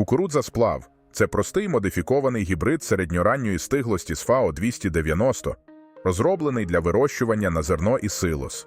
Кукурудза сплав це простий модифікований гібрид середньоранньої стиглості з ФАО 290, розроблений для вирощування на зерно і силос.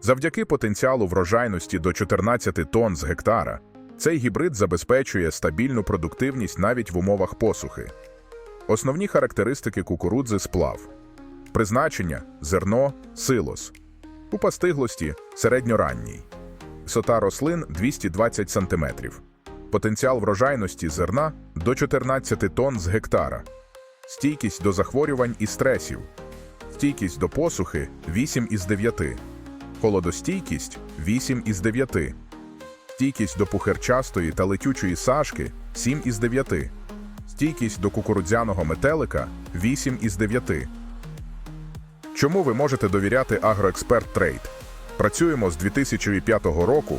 Завдяки потенціалу врожайності до 14 тонн з гектара, цей гібрид забезпечує стабільну продуктивність навіть в умовах посухи. Основні характеристики кукурудзи сплав. Призначення зерно, силос. Купа стиглості середньоранній. Висота рослин 220 см. Потенціал врожайності зерна до 14 тонн з гектара. Стійкість до захворювань і стресів. Стійкість до посухи 8 із 9. Холодостійкість 8 із 9. Стійкість до пухирчастої та летючої сашки 7 із 9. Стійкість до кукурудзяного метелика 8 із 9. Чому ви можете довіряти Агроексперт Трейд? Працюємо з 2005 року